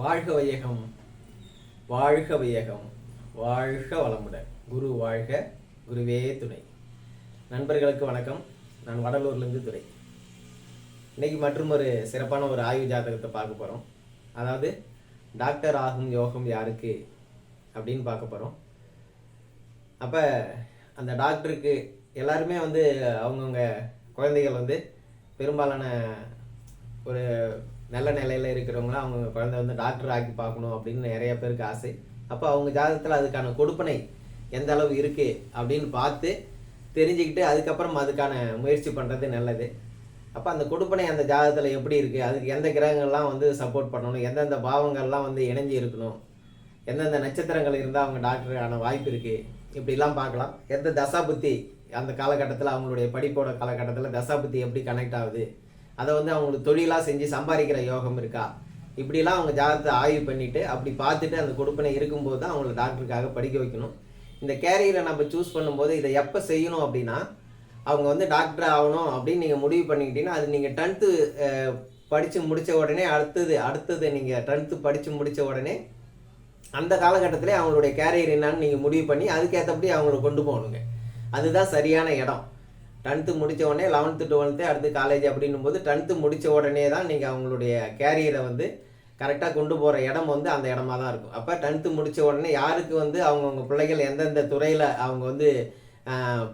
வாழ்க வையகம் வாழ்க வையகம் வாழ்க வளமுடன். குரு வாழ்க குருவே துணை. நண்பர்களுக்கு வணக்கம். நான் வடலூர்லேருந்து துறை இன்னைக்கு மற்றும் ஒரு சிறப்பான ஒரு ஆய்வு ஜாதகத்தை பார்க்க போகிறோம் அதாவது டாக்டர் ஆகும் யோகம் யாருக்கு அப்படின்னு பார்க்க போகிறோம் அப்போ அந்த டாக்டருக்கு எல்லாருமே வந்து அவங்கவுங்க குழந்தைகள் வந்து பெரும்பாலான ஒரு நல்ல நிலையில் இருக்கிறவங்களாம் அவங்க குழந்தை வந்து டாக்டர் ஆக்கி பார்க்கணும் அப்படின்னு நிறைய பேருக்கு ஆசை. அப்போ அவங்க ஜாதகத்தில் அதுக்கான கொடுப்பனை எந்த அளவு இருக்குது அப்படின்னு பார்த்து தெரிஞ்சுக்கிட்டு அதுக்கப்புறம் அதுக்கான முயற்சி பண்ணுறது நல்லது. அப்போ அந்த கொடுப்பனை அந்த ஜாதகத்தில் எப்படி இருக்குது அதுக்கு எந்த கிரகங்கள்லாம் வந்து சப்போர்ட் பண்ணணும்? எந்தெந்த பாவங்கள்லாம் வந்து இணைஞ்சு இருக்கணும்? எந்தெந்த நட்சத்திரங்கள் இருந்தால் அவங்க டாக்டருக்கான வாய்ப்பு இருக்குது இப்படிலாம் பார்க்கலாம். எந்த தசாபுத்தி அந்த காலகட்டத்தில் அவங்களுடைய படிப்போட காலகட்டத்தில் தசாபுத்தி எப்படி கனெக்ட் ஆகுது? அதை வந்து அவங்களுக்கு தொழிலாக செஞ்சு சம்பாதிக்கிற யோகம் இருக்கா? இப்படிலாம் அவங்க ஜாதகத்தை ஆய்வு பண்ணிவிட்டு அப்படி பார்த்துட்டு அந்த கொடுப்பனை இருக்கும்போது தான் அவங்கள டாக்டருக்காக படிக்க வைக்கணும். இந்த கேரியரை நம்ம சூஸ் பண்ணும்போது இதை எப்போ செய்யணும் அப்படின்னா அவங்க வந்து டாக்டர் ஆகணும் அப்படின்னு நீங்கள் முடிவு பண்ணிக்கிட்டீங்கன்னா அது நீங்கள் டென்த்து படித்து முடித்த உடனே அடுத்தது அடுத்தது நீங்கள் டென்த்து படித்து முடித்த உடனே அந்த காலகட்டத்திலே அவங்களுடைய கேரியர் என்னன்னு நீங்கள் முடிவு பண்ணி அதுக்கேற்றபடி அவங்கள கொண்டு போகணுங்க. அதுதான் சரியான இடம். டென்த்து முடித்த உடனே லெவன்த்து டுவெல்த்து அடுத்து காலேஜ் அப்படின்னும் போது டென்த்து முடித்த உடனே தான் நீங்கள் அவங்களுடைய கேரியரை வந்து கரெக்டாக கொண்டு போகிற இடம் வந்து அந்த இடமா தான் இருக்கும். அப்போ டென்த்து முடித்த உடனே யாருக்கு வந்து அவங்கவுங்க பிள்ளைகள் எந்தெந்த துறையில் அவங்க வந்து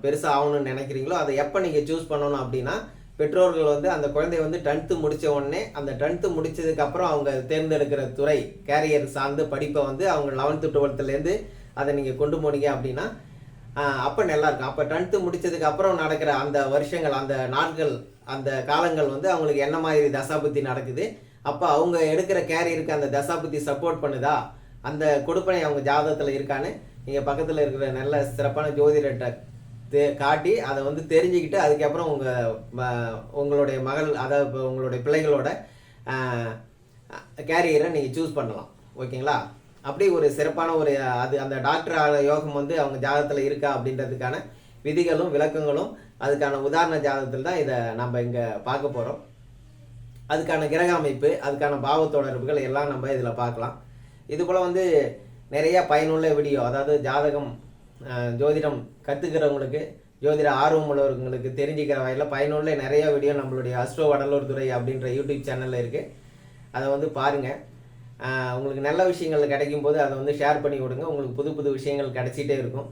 பெருசாக ஆகணும்னு நினைக்கிறீங்களோ அதை எப்போ நீங்கள் சூஸ் பண்ணணும் அப்படின்னா பெற்றோர்கள் வந்து அந்த குழந்தைய வந்து டென்த்து முடித்த உடனே அந்த டென்த்து முடித்ததுக்கப்புறம் அவங்க தேர்ந்தெடுக்கிற துறை கேரியர் சார்ந்து படிப்பை வந்து அவங்க லெவன்த்து டுவெல்த்துலேருந்து அதை நீங்கள் கொண்டு போனீங்க அப்படின்னா அப்போ நல்லா இருக்கும். அப்போ டென்த்து முடித்ததுக்கு அப்புறம் நடக்கிற அந்த வருஷங்கள் அந்த நாட்கள் அந்த காலங்கள் வந்து அவங்களுக்கு என்ன மாதிரி தசாபுத்தி நடக்குது? அப்போ அவங்க எடுக்கிற கேரியருக்கு அந்த தசாபுத்தி சப்போர்ட் பண்ணுதா? அந்த கொடுப்பனை அவங்க ஜாதகத்தில் இருக்கான்னு நீங்கள் பக்கத்தில் இருக்கிற நல்ல சிறப்பான ஜோதிடர்கிட்ட தே காட்டி அதை வந்து தெரிஞ்சுக்கிட்டு அதுக்கப்புறம் உங்கள் உங்களுடைய மகள் அதாவது இப்போ உங்களுடைய பிள்ளைகளோட கேரியரை நீங்கள் சூஸ் பண்ணலாம். ஓகேங்களா? அப்படியே ஒரு சிறப்பான ஒரு அது அந்த டாக்டரான யோகம் வந்து அவங்க ஜாதகத்தில் இருக்கா அப்படின்றதுக்கான விதிகளும் விளக்கங்களும் அதுக்கான உதாரண ஜாதகத்தில் தான் இதை நம்ம இங்கே பார்க்க போகிறோம் அதுக்கான கிரக அமைப்பு அதுக்கான பாவ தொடர்புகள் எல்லாம் நம்ம இதில் பார்க்கலாம். இது போல் வந்து நிறைய பயனுள்ள வீடியோ அதாவது ஜாதகம் ஜோதிடம் கற்றுக்கிறவங்களுக்கு ஜோதிட ஆர்வம் உள்ளவர்களுக்கு தெரிஞ்சுக்கிற வகையில் பயனுள்ள நிறைய வீடியோ நம்மளுடைய அஸ்ட்ரோ வடலூர் துறை அப்படின்ற யூடியூப் சேனலில் இருக்குது அதை வந்து பாருங்கள் உங்களுக்கு நல்ல விஷயங்கள் கிடைக்கும் போது அதை வந்து ஷேர் பண்ணி விடுங்க உங்களுக்கு புது புது விஷயங்கள் கிடைச்சிட்டே இருக்கும்.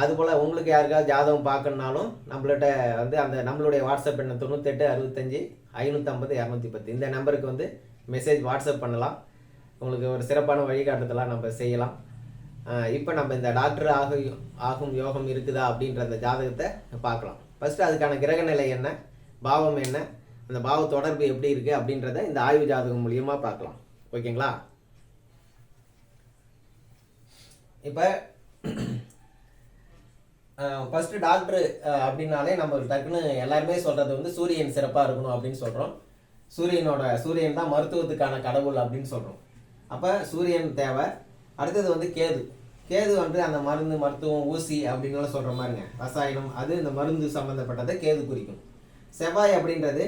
அதுபோல் உங்களுக்கு யாருக்காவது ஜாதகம் பார்க்கணுனாலும் நம்மள்கிட்ட வந்து அந்த நம்மளுடைய வாட்ஸ்அப் எண்ணை தொண்ணூத்தெட்டு அறுபத்தஞ்சி ஐநூற்றம்பது இரநூத்தி பத்து இந்த நம்பருக்கு வந்து மெசேஜ் வாட்ஸ்அப் பண்ணலாம். உங்களுக்கு ஒரு சிறப்பான வழிகாட்டுதலாக நம்ம செய்யலாம். இப்போ நம்ம இந்த டாக்டர் ஆக ஆகும் யோகம் இருக்குதா அப்படின்ற அந்த ஜாதகத்தை பார்க்கலாம். ஃபஸ்ட்டு அதுக்கான கிரக நிலை என்ன? பாவம் என்ன? அந்த பாவ தொடர்பு எப்படி இருக்குது அப்படின்றத இந்த ஆய்வு ஜாதகம் மூலியமாக பார்க்கலாம். ஓகேங்களா? இப்போ ஃபஸ்ட்டு டாக்டர் அப்படின்னாலே நம்ம டக்குன்னு எல்லாருமே சொல்கிறது வந்து சூரியன் சிறப்பாக இருக்கணும் அப்படின்னு சொல்கிறோம் சூரியனோட சூரியன் தான் மருத்துவத்துக்கான கடவுள் அப்படின்னு சொல்கிறோம் அப்போ சூரியன் தேவை. அடுத்தது வந்து கேது. கேது வந்து அந்த மருந்து மருத்துவம் ஊசி அப்படின்னு சொல்கிற மாதிரிங்க. ரசாயனம் அது இந்த மருந்து சம்மந்தப்பட்டதை கேது குறிக்கும். செவ்வாய் அப்படின்றது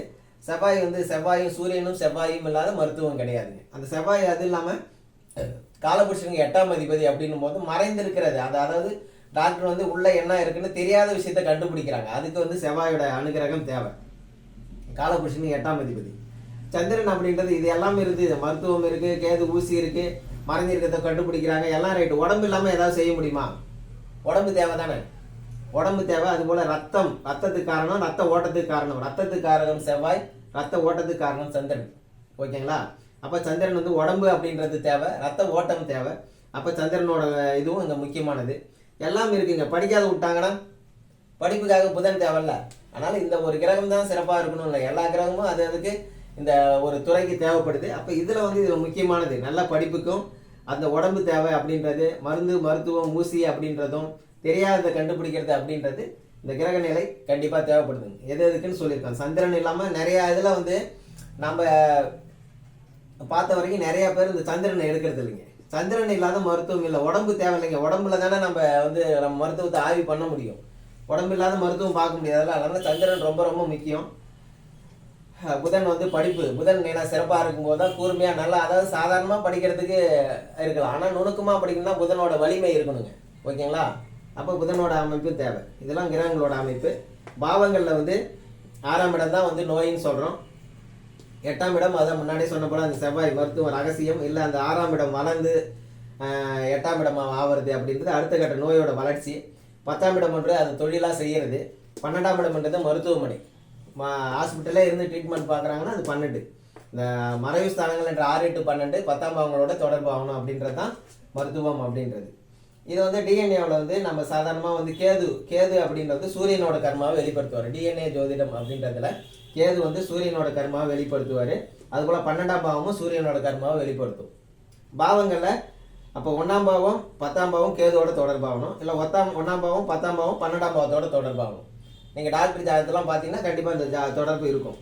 செவ்வாய் வந்து செவ்வாயும் சூரியனும் செவ்வாயும் இல்லாத மருத்துவம் கிடையாது. அந்த செவ்வாய் அது இல்லாமல் காலபுருஷனுக்கு எட்டாம் அதிபதி அப்படின்னும் போது மறைந்திருக்கிறது. அது அதாவது டாக்டர் வந்து உள்ளே என்ன இருக்குன்னு தெரியாத விஷயத்த கண்டுபிடிக்கிறாங்க. அதுக்கு வந்து செவ்வாயோட அனுகிரகம் தேவை. காலபுருஷனுக்கு எட்டாம் அதிபதி. சந்திரன் அப்படின்றது இது எல்லாம் இருக்குது மருத்துவம் இருக்குது கேது ஊசி இருக்குது மறைஞ்சிருக்கிறத கண்டுபிடிக்கிறாங்க. எல்லாம் ரைட்டு உடம்பு இல்லாமல் ஏதாவது செய்ய முடியுமா? உடம்பு தேவை தானே உடம்பு தேவை அதுபோல் ரத்தம் ரத்தத்துக்கு காரணம் ரத்த ஓட்டத்துக்கு காரணம். ரத்தத்துக்கு காரணம் செவ்வாய் ரத்த ஓட்டத்துக்கு காரணம் சந்திரன். ஓகேங்களா? அப்போ சந்திரன் வந்து உடம்பு அப்படின்றது தேவை ரத்த ஓட்டம் தேவை. அப்போ சந்திரனோட இதுவும் இங்கே முக்கியமானது. எல்லாம் இருக்குங்க. படிக்காத விட்டாங்கன்னா படிப்புக்காக புதன் தேவையில்ல. அதனால் இந்த ஒரு கிரகம் தான் சிறப்பாக இருக்கணும் இல்லை. எல்லா கிரகமும் அது அதுக்கு இந்த ஒரு துறைக்கு தேவைப்படுது. அப்போ இதில் வந்து இது முக்கியமானது. நல்ல படிப்புக்கும் அந்த உடம்பு தேவை அப்படின்றது மருந்து மருத்துவம் ஊசி அப்படின்றதும் தெரியாததை கண்டுபிடிக்கிறது அப்படின்றது இந்த கிரக நிலை கண்டிப்பாக தேவைப்படுதுங்க எது எதுக்குன்னு சொல்லியிருக்கோம் சந்திரன் இல்லாமல் நிறையா இதில் வந்து நம்ம பார்த்த வரைக்கும் நிறையா பேர் இந்த சந்திரனை எடுக்கிறது இல்லைங்க. சந்திரன் இல்லாத மருத்துவம் இல்லை. உடம்பு தேவையில்லைங்க. உடம்புல தானே நம்ம வந்து நம்ம மருத்துவத்தை ஆய்வு பண்ண முடியும். உடம்பு இல்லாத மருத்துவம் பார்க்க முடியாதுல்ல அதனால சந்திரன் ரொம்ப ரொம்ப முக்கியம். புதன் வந்து படிப்பு. புதன் ஏன்னா சிறப்பாக இருக்கும்போது தான் கூர்மையாக நல்லா அதாவது சாதாரணமாக படிக்கிறதுக்கு இருக்கலாம். ஆனால் நுணுக்கமாக படிக்கணும்னா புதனோட வலிமை இருக்கணுங்க. ஓகேங்களா? அப்போ புதனோட அமைப்பு தேவை. இதெல்லாம் கிரகங்களோட அமைப்பு. பாவங்களில் வந்து ஆறாம் இடம் தான் வந்து நோயின்னு சொல்கிறோம் எட்டாம் இடம் அதான் முன்னாடியே சொன்ன போல அந்த செவ்வாய் மருத்துவ ரகசியம். இல்லை அந்த ஆறாம் இடம் வளர்ந்து எட்டாம் இடம் ஆவறது அப்படின்றது அடுத்த கட்ட நோயோட வளர்ச்சி. பத்தாம் இடம் ஒன்று அது தொழிலாக செய்கிறது பன்னெண்டாம் இடம்ன்றது மருத்துவமனை. மா ஹாஸ்பிட்டலே இருந்து ட்ரீட்மெண்ட் பார்க்குறாங்கன்னா அது பன்னெண்டு. இந்த மறைவு ஸ்தானங்கள் என்ற ஆறு எட்டு பன்னெண்டு பத்தாம் பாவங்களோட தொடர்பு ஆகணும் அப்படின்றது தான் மருத்துவம் அப்படின்றது. இது வந்து டிஎன்ஏவில் வந்து நம்ம சாதாரணமாக வந்து கேது கேது அப்படின்றது சூரியனோட கர்மாவை வெளிப்படுத்துவார். டிஎன்ஏ ஜோதிடம் அப்படின்றதுல கேது வந்து சூரியனோட கர்மாவை வெளிப்படுத்துவார். அதுபோல் பன்னெண்டாம் பாவமும் சூரியனோட கர்மாவை வெளிப்படுத்தும். பாவங்களில் அப்போ ஒன்றாம் பாவம் பத்தாம் பாவம் கேதுவோட தொடர்பாகணும் இல்லை ஒத்தாம் ஒன்றாம் பாவம் பத்தாம் பாவம் பன்னெண்டாம் பாவத்தோட தொடர்பாகணும் நீங்கள் டாக்டர் ஜாதகத்தெல்லாம் பார்த்தீங்கன்னா கண்டிப்பாக இந்த ஜா தொடர்பு இருக்கும்.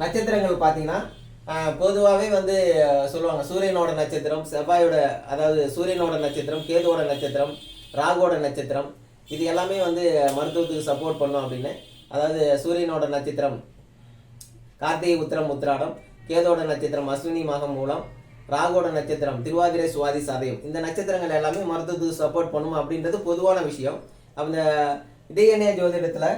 நட்சத்திரங்கள் பார்த்தீங்கன்னா பொதுவாகவே வந்து சொல்லுவாங்க சூரியனோட நட்சத்திரம் செவ்வாயோட அதாவது சூரியனோட நட்சத்திரம் கேதுவோட நட்சத்திரம் ராகுவோட நட்சத்திரம் இது எல்லாமே வந்து மருத்துவத்துக்கு சப்போர்ட் பண்ணும் அப்படின்னு. அதாவது சூரியனோட நட்சத்திரம் கார்த்திகை உத்திரம் உத்திராடம் கேதோட நட்சத்திரம் அஸ்வினி மகம் மூலம் ராகோட நட்சத்திரம் திருவாதிரை சுவாதி சதயம் இந்த நட்சத்திரங்கள் எல்லாமே மருத்துவத்துக்கு சப்போர்ட் பண்ணும் அப்படின்றது பொதுவான விஷயம். அந்த டிஎன்ஏ ஜோதிடத்தில்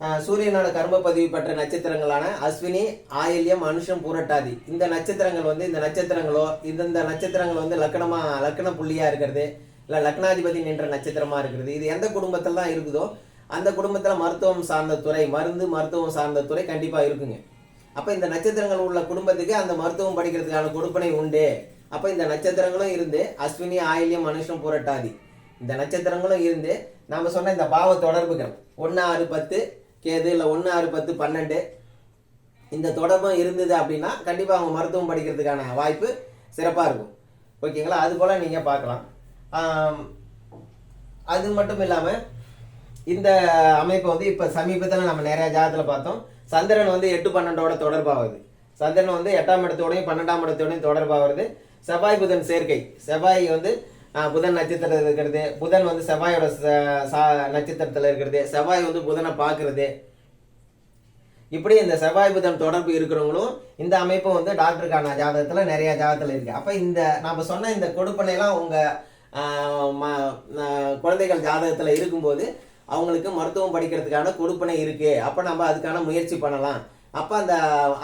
சூரியனோட கர்ம பதிவு பெற்ற நட்சத்திரங்களான அஸ்வினி ஆயில்யம் அனுஷம் பூரட்டாதி. இந்த நட்சத்திரங்கள் வந்து இந்த நட்சத்திரங்களோ இந்தந்த நட்சத்திரங்கள் வந்து லக்கணமா லக்கண புள்ளியா இருக்கிறது இல்லை லக்னாதிபதி நின்ற நட்சத்திரமா இருக்கிறது. இது எந்த குடும்பத்தில் தான் இருக்குதோ அந்த குடும்பத்தில் மருத்துவம் சார்ந்த துறை மருந்து மருத்துவம் சார்ந்த துறை கண்டிப்பாக இருக்குங்க. அப்போ இந்த நட்சத்திரங்கள் உள்ள குடும்பத்துக்கு அந்த மருத்துவம் படிக்கிறதுக்கான கொடுப்பனை உண்டு. அப்போ இந்த நட்சத்திரங்களும் இருந்து அஸ்வினி ஆயில்யம் மனுஷம் புரட்டாதி. இந்த நட்சத்திரங்களும் இருந்து நாம சொன்ன இந்த பாவ தொடர்புகள். ஒன்று ஆறு பத்து கேது இல்லை ஒன்று ஆறு பத்து பன்னெண்டு. இந்த தொடர்பும் இருந்தது அப்படின்னா கண்டிப்பாக அவங்க மருத்துவம் படிக்கிறதுக்கான வாய்ப்பு சிறப்பாக இருக்கும். ஓகேங்களா? அது போல் நீங்கள் பார்க்கலாம். அது மட்டும் இல்லாமல் இந்த அமைப்பு வந்து இப்போ சமீபத்தில் நம்ம நிறையா ஜாதத்தில் பார்த்தோம். சந்திரன் வந்து எட்டு பன்னெண்டோட தொடர்பாகுது சந்திரன் வந்து எட்டாம் இடத்தோடையும் பன்னெண்டாம் இடத்தோடையும் தொடர்பாகிறது செவ்வாய் புதன் சேர்க்கை. செவ்வாய் வந்து புதன் நட்சத்திரத்தில் இருக்கிறது. புதன் வந்து செவ்வாயோட ச- சா- நட்சத்திரத்தில் இருக்கிறது. செவ்வாய் வந்து புதனை பார்க்கறது. இப்படி இந்த செவ்வாய் புதன் தொடர்பு இருக்கிறவங்களும் இந்த அமைப்பு வந்து டாக்டருக்கான ஜாதகத்தில் நிறைய ஜாதகத்தில் இருக்குது அப்போ இந்த நாம் சொன்ன இந்த கொடுப்பனைலாம் உங்கள் குழந்தைகள் ஜாதகத்தில் இருக்கும்போது அவங்களுக்கு மருத்துவம் படிக்கிறதுக்கான கொடுப்பனை இருக்குது அப்போ நம்ம அதுக்கான முயற்சி பண்ணலாம். அப்போ அந்த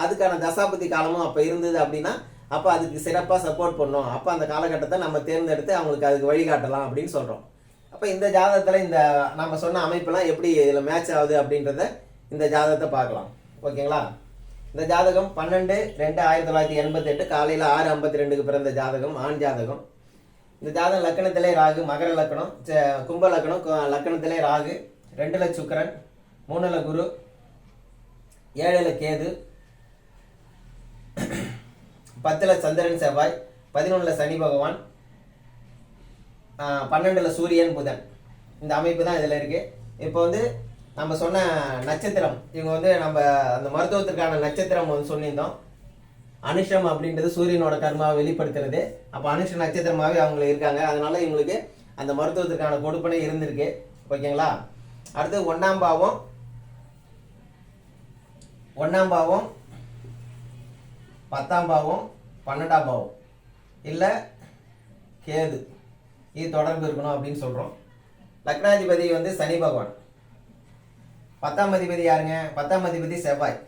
அதுக்கான தசாபதி காலமும் அப்போ இருந்தது அப்படின்னா அப்போ அதுக்கு சிறப்பாக சப்போர்ட் பண்ணோம். அப்போ அந்த காலகட்டத்தை நம்ம தேர்ந்தெடுத்து அவங்களுக்கு அதுக்கு வழிகாட்டலாம் அப்படின்னு சொல்கிறோம் அப்போ இந்த ஜாதகத்தில் இந்த நம்ம சொன்ன அமைப்பெல்லாம் எப்படி இதில் மேட்ச் ஆகுது அப்படின்றத இந்த ஜாதகத்தை பார்க்கலாம். ஓகேங்களா? இந்த ஜாதகம் பன்னெண்டு ரெண்டு ஆயிரத்தி தொள்ளாயிரத்தி எண்பத்தெட்டு காலையில் ஆறு ஐம்பத்தி ரெண்டுக்கு பிறந்த ஜாதகம் ஆண் ஜாதகம். இந்த ஜாதகம் லக்கணத்திலே ராகு மகர லக்கணம் கும்ப லக்கணம் லக்கணத்திலே ராகு ரெண்டுல சுக்கரன் மூணுல குரு ஏழில் கேது பத்தில் சந்திரன் செவ்வாய் பதினொன்றில் சனி பகவான் பன்னெண்டில் சூரியன் புதன். இந்த அமைப்பு தான் இதில் இருக்குது இப்போ வந்து நம்ம சொன்ன நட்சத்திரம் இவங்க வந்து நம்ம அந்த மருத்துவத்திற்கான நட்சத்திரம் வந்து சொல்லியிருந்தோம். அனுஷம் அப்படின்றது சூரியனோட கர்மாவை வெளிப்படுத்துறது. அப்போ அனுஷ நட்சத்திரமாகவே அவங்க இருக்காங்க. அதனால இவங்களுக்கு அந்த மருத்துவத்திற்கான கொடுப்பனை இருந்திருக்கு. ஓகேங்களா? அடுத்து ஒன்றாம் பாவம். ஒன்றாம் பாவம் பத்தாம் பாவம் பன்னெண்டாம் பாவம். இல்லை கேது. இது தொடர்பு இருக்கணும் அப்படின்னு சொல்கிறோம் லக்னாதிபதி வந்து சனி பகவான். பத்தாம் அதிபதி யாருங்க? பத்தாம் அதிபதி செவ்வாய்.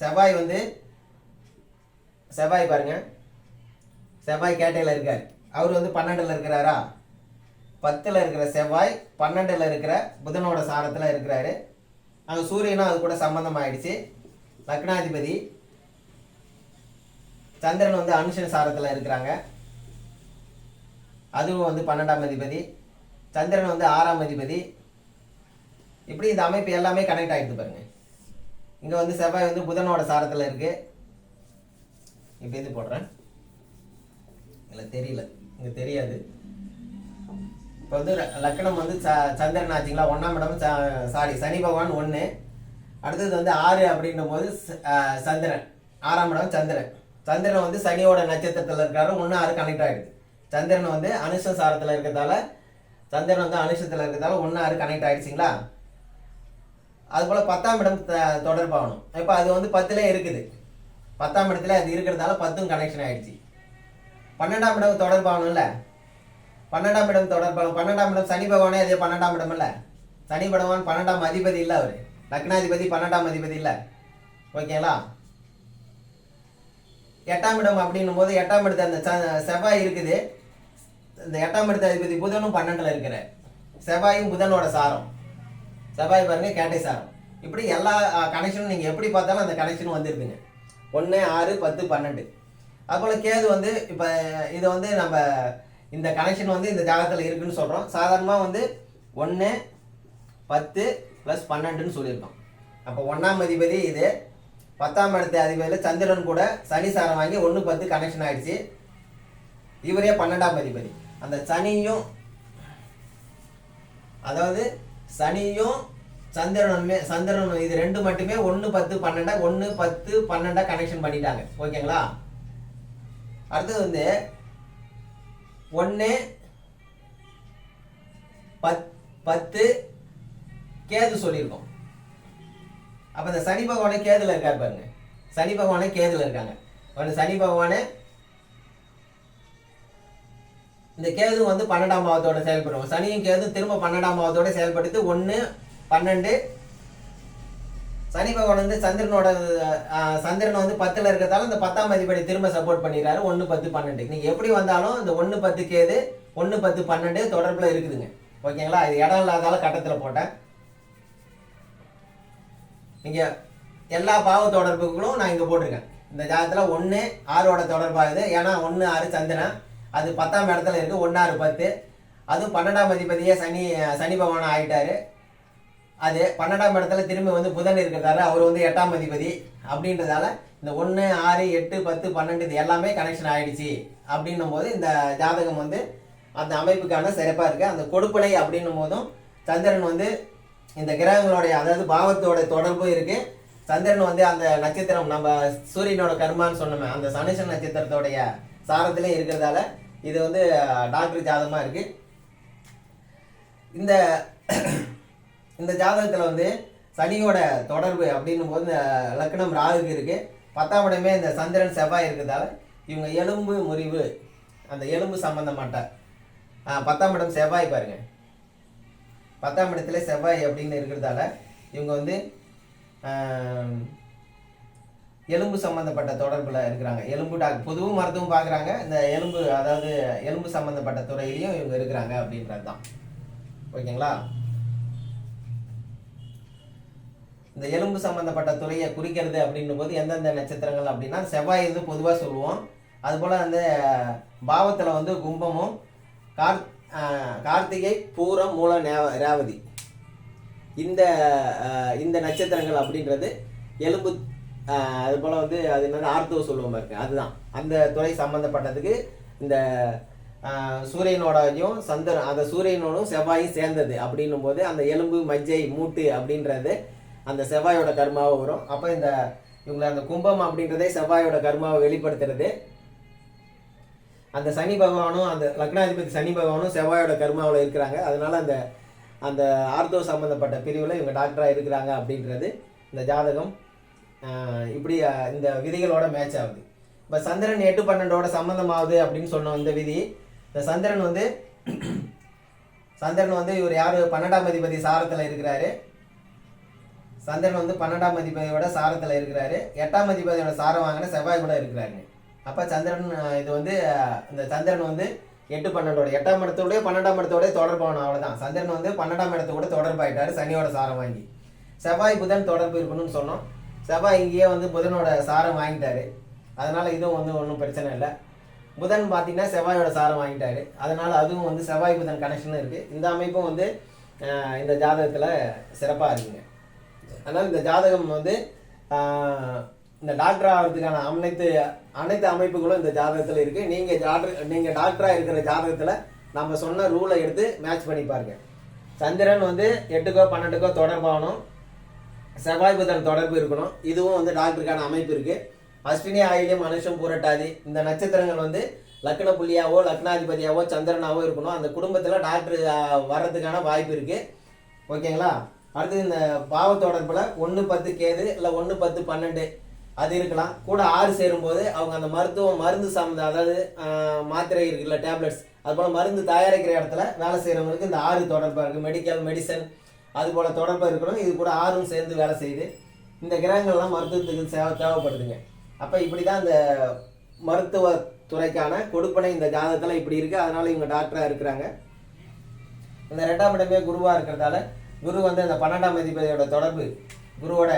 செவ்வாய் வந்து செவ்வாய் பாருங்க. செவ்வாய் கேட்டையில் இருக்கார். அவர் வந்து பன்னெண்டில் இருக்கிறாரா? பத்தில் இருக்கிற செவ்வாய் பன்னெண்டில் இருக்கிற புதனோட சாரத்தில் இருக்கிறாரு. அங்கே சூரியனும் அது கூட சம்மந்தம் ஆயிடுச்சு லக்னாதிபதி சந்திரன் வந்து அனுஷன் சாரத்தில் இருக்கிறாங்க. அதுவும் வந்து பன்னெண்டாம் அதிபதி. சந்திரன் வந்து ஆறாம் அதிபதி. இப்படி இந்த அமைப்பு எல்லாமே கனெக்ட் ஆகிடுது பாருங்க. இங்கே வந்து செவ்வாய் வந்து புதனோட சாரத்தில் இருக்குது இப்போ இது போடுறேன்? இல்லை தெரியல. இங்கே தெரியாது. இப்போ வந்து லக்னம் வந்து ச சந்திரன் ஆச்சுங்களா? ஒன்றாம் இடம் சாரி சனி பகவான் ஒன்று அடுத்தது வந்து ஆறு அப்படின்னும் போது ச- சந்திரன். ஆறாம் இடம் சந்திரன். சந்திரன் வந்து சனியோட நட்சத்திரத்தில் இருக்காரு. ஒன்று ஆறு கனெக்ட் ஆகிடுது சந்திரன் வந்து அனுஷ சாரத்தில் இருக்கிறதால சந்திரன் வந்து அனுஷத்தில் இருக்கிறதால ஒன்று ஆறு கனெக்ட் ஆகிடுச்சிங்களா அதுபோல் பத்தாம் இடம் தொடர்பாகணும். இப்போ அது வந்து பத்துல இருக்குது. பத்தாம் இடத்துல அது இருக்கிறதால பத்தும் கனெக்ஷன் ஆகிடுச்சு பன்னெண்டாம் இடம் தொடர்பாகணும்ல. பன்னெண்டாம் இடம் தொடர்பாக பன்னெண்டாம் இடம் சனி பகவானே அதே பன்னெண்டாம் இடம் இல்லை. சனி பகவான் பன்னெண்டாம் அதிபதி இல்லை அவர். லக்னாதிபதி பன்னெண்டாம் அதிபதி இல்லை. ஓகேங்களா? எட்டாம் இடம் அப்படின்னும் போது எட்டாம் இடத்து அந்த செவ்வாய் இருக்குது. இந்த எட்டாம் இடத்து அதிபதி புதனும் பன்னெண்டில் இருக்கிற செவ்வாயும் புதனோட சாரம். செவ்வாய் பாருங்க கேட்டை சாரம். இப்படி எல்லா கனெக்ஷனும் நீங்கள் எப்படி பார்த்தாலும் அந்த கனெக்ஷன் வந்துருக்குங்க ஒன்று ஆறு பத்து பன்னெண்டு. அதுபோல் கேது வந்து இப்போ இதை வந்து நம்ம இந்த கனெக்ஷன் வந்து இந்த ஜாகத்தில் இருக்குன்னு சொல்கிறோம் சாதாரணமாக வந்து ஒன்று பத்து ப்ளஸ் பன்னெண்டுன்னு சொல்லியிருக்கோம். அப்போ ஒன்றாம் அதிபதி இது பத்தாம் இடத்து அதிபதியில் சந்திரன் கூட சனி சாரம் வாங்கி ஒன்று பத்து கனெக்ஷன் ஆயிடுச்சு. இவரே பன்னெண்டாம் அதிபதி. அந்த சனியும் அதாவது சனியும் சந்திரனுமே சந்திரனும் இது ரெண்டு மட்டுமே ஒன்று பத்து பன்னெண்டா ஒன்று பத்து பன்னெண்டா கனெக்ஷன் பண்ணிட்டாங்க. ஓகேங்களா? அடுத்தது வந்து ஒன்று பத் பத்து கேது சொல்லியிருக்கோம். அப்போ இந்த சனி பகவானே கேதுல இருக்கார் பாருங்க. சனி பகவானே கேதுல இருக்காங்க. அந்த சனி பகவானே இந்த கேது வந்து பன்னெண்டாம் பாவத்தோட செயல்படும் சனியும் கேது திரும்ப பன்னெண்டாம் பாவத்தோட செயல்படுத்து ஒன்று பன்னெண்டு சனி பகவான் வந்து சந்திரனோட சந்திரன் வந்து பத்தில் இருக்கிறதால இந்த பத்தாம் அதிபதி திரும்ப சப்போர்ட் பண்ணிடுறாரு. ஒன்று பத்து பன்னெண்டு. நீங்கள் எப்படி வந்தாலும் இந்த ஒன்று பத்து கேது ஒன்று பத்து பன்னெண்டு தொடர்பில் இருக்குதுங்க. ஓகேங்களா? இது இடம் இல்லாதால கட்டத்தில் போட்டேன். நீங்கள் எல்லா பாவ தொடர்புகளும் நான் இங்கே போட்டிருக்கேன். இந்த ஜாதகத்தில் ஒன்று ஆறோட தொடர்பாகுது ஏன்னா ஒன்று ஆறு சந்திரன். அது பத்தாம் இடத்துல இருக்குது ஒன்று ஆறு பத்து. அதுவும் பன்னெண்டாம் அதிபதியே சனி சனி பகவான் ஆயிட்டாரு. அது பன்னெண்டாம் இடத்துல திரும்பி வந்து புதன் இருக்கிறதால அவர் வந்து எட்டாம் அதிபதி. அப்படின்றதால இந்த ஒன்று ஆறு எட்டு பத்து பன்னெண்டு இது எல்லாமே கனெக்ஷன் ஆயிடுச்சு. அப்படின்னும் போது இந்த ஜாதகம் வந்து அந்த அமைப்புக்கான சிறப்பாக இருக்குது அந்த கொடுப்பனை அப்படின்னும் போதும் சந்திரன் வந்து இந்த கிரகங்களுடைய அதாவது பாவத்தோட தொடர்பு இருக்குது சந்திரன் வந்து அந்த நட்சத்திரம் நம்ம சூரியனோட கர்மான்னு சொன்னோமே அந்த சனுஷன் நட்சத்திரத்தோடைய சாரத்திலே இருக்கிறதால இது வந்து டாக்டர் ஜாதகமாக இருக்குது இந்த இந்த ஜாதகத்தில் வந்து சனியோட தொடர்பு அப்படின்னும் போது இந்த லக்னம் ராகுக்கு இருக்கு. பத்தாம் இடமே இந்த சந்திரன் செவ்வாய் இருக்கிறதால இவங்க எலும்பு முறிவு அந்த எலும்பு சம்மந்தமாட்ட பத்தாம் இடம் செவ்வாய் பாருங்கள் பத்தாம் இடத்துல செவ்வாய் அப்படின்னு இருக்கிறதால இவங்க வந்து எலும்பு சம்மந்தப்பட்ட தொடர்பில் இருக்கிறாங்க. எலும்பு டாக் பொதுவும் மருத்துவம் பார்க்குறாங்க. இந்த எலும்பு அதாவது எலும்பு சம்மந்தப்பட்ட துறையிலையும் இவங்க இருக்கிறாங்க அப்படின்றது தான் ஓகேங்களா? இந்த எலும்பு சம்மந்தப்பட்ட துறையை குறிக்கிறது அப்படின்னும் போது எந்தெந்த நட்சத்திரங்கள் அப்படின்னா செவ்வாய் வந்து பொதுவாக சொல்லுவோம். அதுபோல் அந்த பாவத்தில் வந்து கும்பமும் கார் கார்த்திகை பூரம் மூல ரேவதி. இந்த இந்த நட்சத்திரங்கள் அப்படின்றது எலும்பு அது போல் வந்து அது என்னது ஆர்த்தவ சொல்லுவோம் இருக்குது அதுதான். அந்த துறை சம்மந்தப்பட்டதுக்கு இந்த சூரியனோடையும் சந்திரன் அந்த சூரியனோடும் செவ்வாயும் சேர்ந்தது அப்படின்னும் போது அந்த எலும்பு மஜ்ஜை மூட்டு அப்படின்றது அந்த செவ்வாயோட கர்மாவை வரும். அப்போ இந்த இவங்களை அந்த கும்பம் அப்படின்றதே செவ்வாயோட கர்மாவை வெளிப்படுத்துறது. அந்த சனி பகவானும் அந்த லக்னாதிபதி சனி பகவானும் செவ்வாயோட கர்மாவில் இருக்கிறாங்க. அதனால அந்த அந்த ஆர்த்தோ சம்மந்தப்பட்ட பிரிவில் இவங்க டாக்டராக இருக்கிறாங்க அப்படின்றது இந்த ஜாதகம். இப்படி இந்த விதிகளோட மேட்ச் ஆகுது. இப்போ சந்திரன் எட்டு பன்னெண்டோட சம்மந்தமாகுது அப்படின்னு சொன்னோம் இந்த விதி இந்த சந்திரன் வந்து சந்திரன் வந்து இவர் யார்? பன்னெண்டாம் அதிபதி சாரத்தில் இருக்கிறாரு. சந்திரன் வந்து பன்னெண்டாம் அதிபதியோட சாரத்தில் இருக்கிறாரு. எட்டாம் அதிபதியோட சாரம் வாங்கின செவ்வாய் கூட இருக்கிறாரு அப்போ சந்திரன் இது வந்து இந்த சந்திரன் வந்து எட்டு பன்னெண்டோட எட்டாம் இடத்தோடய பன்னெண்டாம் இடத்தோடய தொடர்பான அவ்வளோதான் சந்திரன் வந்து பன்னெண்டாம் இடத்தோட தொடர்பாயிட்டார் சனியோட சாரம் வாங்கி. செவ்வாய் புதன் தொடர்பு இருக்கணும்னு சொன்னோம். செவ்வாய் இங்கேயே வந்து புதனோட சாரம் வாங்கிட்டாரு. அதனால் இதுவும் வந்து ஒன்றும் பிரச்சனை இல்லை. புதன் பார்த்தீங்கன்னா செவ்வாயோட சாரம் வாங்கிட்டாரு. அதனால் அதுவும் வந்து செவ்வாய் புதன் கனெக்ஷனும் இருக்குது இந்த அமைப்பும் வந்து இந்த ஜாதகத்தில் சிறப்பாக இருக்குங்க. அதனால் இந்த ஜாதகம் வந்து இந்த டாக்டர் ஆகிறதுக்கான அனைத்து அனைத்து அமைப்புகளும் இந்த ஜாதகத்தில் இருக்குது நீங்கள் நீங்க நீங்கள் டாக்டராக இருக்கிற ஜாதகத்துல நம்ம சொன்ன ரூலை எடுத்து மேட்ச் பண்ணி பாருங்க. சந்திரன் வந்து எட்டுக்கோ பன்னெண்டுக்கோ தொடர்பாகணும் செவ்வாய் புதன் தொடர்பு இருக்கணும். இதுவும் வந்து டாக்டருக்கான அமைப்பு இருக்கு. அஸ்வினி ஆயிலியம் மனுஷம் பூரட்டாதி இந்த நட்சத்திரங்கள் வந்து லக்ன புள்ளியாவோ லக்னாதிபதியாவோ சந்திரனாவோ இருக்கணும். அந்த குடும்பத்தில் டாக்டர் வர்றதுக்கான வாய்ப்பு இருக்கு. ஓகேங்களா? அடுத்து இந்த பாவ தொடர்பில் ஒன்று பத்து கேது இல்லை ஒன்று பத்து பன்னெண்டு அது இருக்கலாம். கூட ஆறு சேரும்போது அவங்க அந்த மருத்துவம் மருந்து சார்ந்த அதாவது மாத்திரை இருக்குல்ல டேப்லெட்ஸ் அதுபோல் மருந்து தயாரிக்கிற இடத்துல வேலை செய்கிறவங்களுக்கு இந்த ஆறு தொடர்பாக இருக்குது மெடிக்கல் மெடிசன் அது போல் தொடர்பாக இருக்கணும் இது கூட ஆறும் சேர்ந்து வேலை செய்யுது. இந்த கிரகங்கள்லாம் மருத்துவத்துக்கு சேவை தேவைப்படுதுங்க. அப்போ இப்படி தான் இந்த மருத்துவ துறைக்கான கொடுப்பனை இந்த ஜாதகத்தில் இப்படி இருக்குது அதனால் இவங்க டாக்டராக இருக்கிறாங்க. இந்த ரெண்டாம் இடமே குருவாக இருக்கிறதால குரு வந்து இந்த பன்னெண்டாம் அதிபதியோட தொடர்பு குருவோட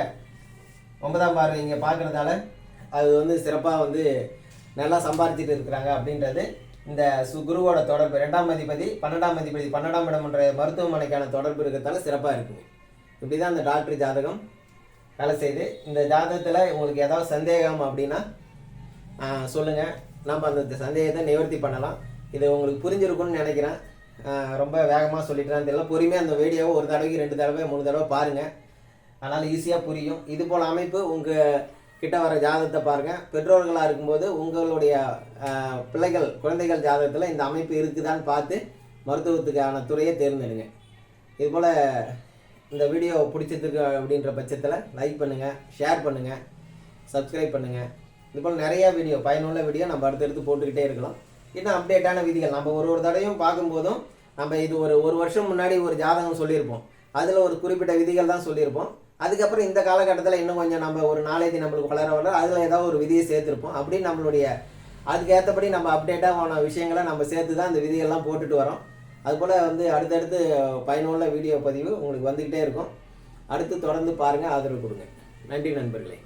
ஒன்பதாம் பார்வை இங்கே பார்க்குறதால அது வந்து சிறப்பாக வந்து நல்லா சம்பாதிச்சிட்டு இருக்கிறாங்க அப்படின்றது இந்த சு குருவோட தொடர்பு. ரெண்டாம் அதிபதி பன்னெண்டாம் அதிபதி பன்னெண்டாம் இடம்ன்ற மருத்துவமனைக்கான தொடர்பு இருக்கிறதால சிறப்பாக இருக்குங்க இப்படி தான் அந்த டாக்டர் ஜாதகம் வேலை செய்யுது. இந்த ஜாதகத்தில் உங்களுக்கு ஏதாவது சந்தேகம் அப்படின்னா சொல்லுங்கள் நம்ம அந்த சந்தேகத்தை நிவர்த்தி பண்ணலாம். இது உங்களுக்கு புரிஞ்சிருக்கும்னு நினைக்கிறேன். ரொம்ப வேகமாக சொல்லிட்டேன்னு தெரியல. பொறுமையாக அந்த வீடியோவை ஒரு தடவைக்கு ரெண்டு தடவை மூணு தடவை பாருங்கள் அதனால் ஈஸியாக புரியும். இது போல் அமைப்பு உங்கள் கிட்ட வர ஜாதகத்தை பாருங்கள் பெற்றோர்களாக இருக்கும்போது உங்களுடைய பிள்ளைகள் குழந்தைகள் ஜாதகத்தில் இந்த அமைப்பு இருக்குதான்னு பார்த்து மருத்துவத்துக்கான துறையை தேர்ந்தெடுங்க. இதுபோல் இந்த வீடியோ பிடிச்சிருக்கு அப்படின்ற பட்சத்தில் லைக் பண்ணுங்கள் ஷேர் பண்ணுங்கள் சப்ஸ்கிரைப் பண்ணுங்கள் இதுபோல் நிறையா வீடியோ பயனுள்ள வீடியோ நம்ம அடுத்தடுத்து போட்டுக்கிட்டே இருக்கலாம். இன்னும் அப்டேட்டான விதிகள் நம்ம ஒரு ஒரு தடவையும் பார்க்கும்போதும் நம்ம இது ஒரு ஒரு வருஷம் முன்னாடி ஒரு ஜாதகம் சொல்லியிருப்போம். அதில் ஒரு குறிப்பிட்ட விதிகள் தான் சொல்லியிருப்போம். அதுக்கப்புறம் இந்த காலகட்டத்தில் இன்னும் கொஞ்சம் நம்ம ஒரு நாலேஜ் நம்மளுக்கு வளர வளர அதில் ஏதாவது ஒரு விதியை சேர்த்துருப்போம். அப்படின்னு நம்மளுடைய அதுக்கேற்றபடி நம்ம அப்டேட்டாக போன விஷயங்களை நம்ம சேர்த்து தான் இந்த விதியெல்லாம் போட்டுட்டு வரோம். அதுபோல் வந்து அடுத்தடுத்து பயனுள்ள வீடியோ பதிவு உங்களுக்கு வந்துக்கிட்டே இருக்கும். அடுத்து தொடர்ந்து பாருங்கள் ஆதரவு கொடுங்க. நன்றி நண்பர்களே.